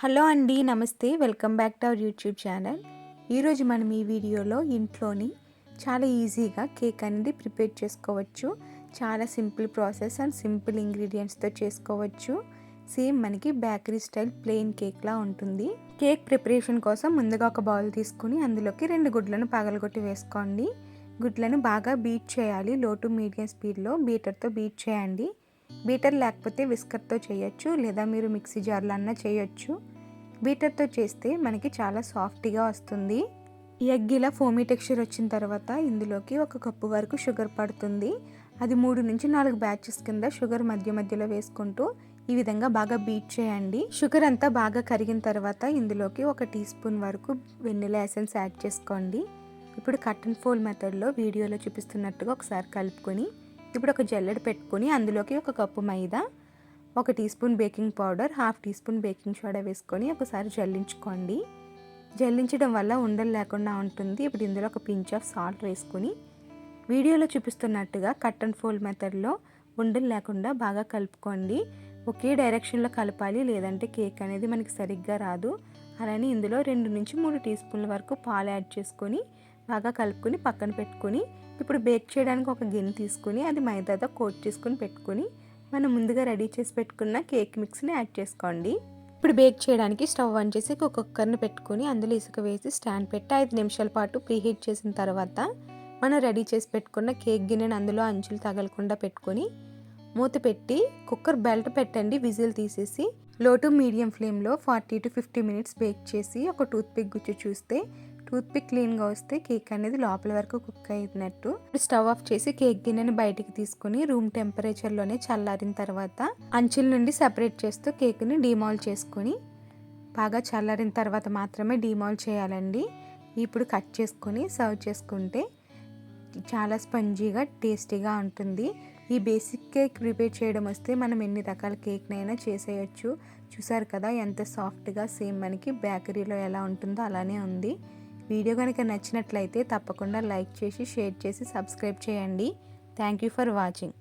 Hello అండి నమస్తే. Welcome back to our YouTube channel. ఈరోజు మనం ఈ వీడియోలో ఇంట్లోని చాలా ఈజీగా కేక్ అనేది ప్రిపేర్ చేసుకోవచ్చు. చాలా సింపుల్ ప్రాసెస్ అండ్ సింపుల్ ఇంగ్రీడియంట్స్తో చేసుకోవచ్చు. సేమ్ మనకి బేకరీ స్టైల్ ప్లెయిన్ కేక్లా ఉంటుంది. కేక్ ప్రిపరేషన్ కోసం ముందుగా ఒక బౌల్ తీసుకుని అందులోకి రెండు గుడ్లను పగలగొట్టి వేసుకోండి. గుడ్లను బాగా బీట్ చేయాలి. లో టు మీడియం స్పీడ్లో బీటర్తో బీట్ చేయండి. బీటర్ లేకపోతే విస్కర్తో చేయొచ్చు లేదా మీరు మిక్సీ జార్లో అన్నా చేయొచ్చు. బీటర్తో చేస్తే మనకి చాలా సాఫ్ట్గా వస్తుంది. ఎగ్ ఇలా ఫోమీ టెక్స్చర్ వచ్చిన తర్వాత ఇందులోకి ఒక కప్పు వరకు షుగర్ పడుతుంది. అది మూడు నుంచి నాలుగు బ్యాచెస్ కింద షుగర్ మధ్య మధ్యలో వేసుకుంటూ ఈ విధంగా బాగా బీట్ చేయండి. షుగర్ అంతా బాగా కరిగిన తర్వాత ఇందులోకి ఒక టీ స్పూన్ వరకు వెన్నెల ఎసెన్స్ యాడ్ చేసుకోండి. ఇప్పుడు కట్ అండ్ ఫోల్ మెథడ్లో వీడియోలో చూపిస్తున్నట్టుగా ఒకసారి కలుపుకొని ఇప్పుడు ఒక జల్లెడ పెట్టుకొని అందులోకి ఒక కప్పు మైదా ఒక teaspoon baking powder half teaspoon baking soda వేసుకొని ఒకసారి జల్లించుకోండి. జల్లించడం వల్ల ఉండలు లేకుండా ఉంటుంది. ఇప్పుడు ఇందులో ఒక పించ్ ఆఫ్ సాల్ట్ వేసుకొని వీడియోలో చూపిస్తున్నట్టుగా కట్ అండ్ ఫోల్డ్ మెథడ్లో ఉండలు లేకుండా బాగా కలుపుకోండి. ఒకే డైరెక్షన్లో కలపాలి లేదంటే కేక్ అనేది మనకి సరిగ్గా రాదు. అలానే ఇందులో రెండు నుంచి మూడు టీ స్పూన్ల వరకు పాలు యాడ్ చేసుకొని బాగా కలుపుకొని పక్కన పెట్టుకొని ఇప్పుడు బేక్ చేయడానికి ఒక గిన్నె తీసుకొని అది మైదాతో కోట్ చేసుకొని పెట్టుకొని మనం ముందుగా రెడీ చేసి పెట్టుకున్న కేక్ మిక్స్ని యాడ్ చేసుకోండి. ఇప్పుడు బేక్ చేయడానికి స్టవ్ ఆన్ చేసి ఒక కుక్కర్ని పెట్టుకొని అందులో ఇసుక వేసి స్టాండ్ పెట్టి ఐదు నిమిషాల పాటు ప్రీహీట్ చేసిన తర్వాత మనం రెడీ చేసి పెట్టుకున్న కేక్ గిన్నెని అందులో అంచులు తగలకుండా పెట్టుకొని మూత పెట్టి కుక్కర్ బెల్ట్ పెట్టండి విజిల్ తీసేసి లో టు మీడియం ఫ్లేమ్లో forty to fifty minutes bake చేసి ఒక టూత్ పిక్ గుచ్చి చూస్తే టూత్పిక్ క్లీన్గా వస్తే కేక్ అనేది లోపల వరకు కుక్ అయినట్టు. స్టవ్ ఆఫ్ చేసి కేక్ గిన్నెని బయటికి తీసుకుని రూమ్ టెంపరేచర్లోనే చల్లారిన తర్వాత అంచుల నుండి సెపరేట్ చేస్తూ కేక్ని డిమాల్ చేసుకొని బాగా చల్లారిన తర్వాత మాత్రమే డిమాల్ చేయాలండి. ఇప్పుడు కట్ చేసుకొని సర్వ్ చేసుకుంటే చాలా స్పంజీగా టేస్టీగా ఉంటుంది. ఈ బేసిక్ కేక్ ప్రిపేర్ చేయడం వస్తే మనం ఎన్ని రకాల కేక్నైనా చేసేయచ్చు. చూసారు కదా ఎంత సాఫ్ట్గా సేమ్ మనకి బేకరీలో ఎలా ఉంటుందో అలానే ఉంది. వీడియో కనుక నచ్చినట్లయితే తప్పకుండా లైక్ చేసి షేర్ చేసి సబ్స్క్రైబ్ చేయండి. Thank you for watching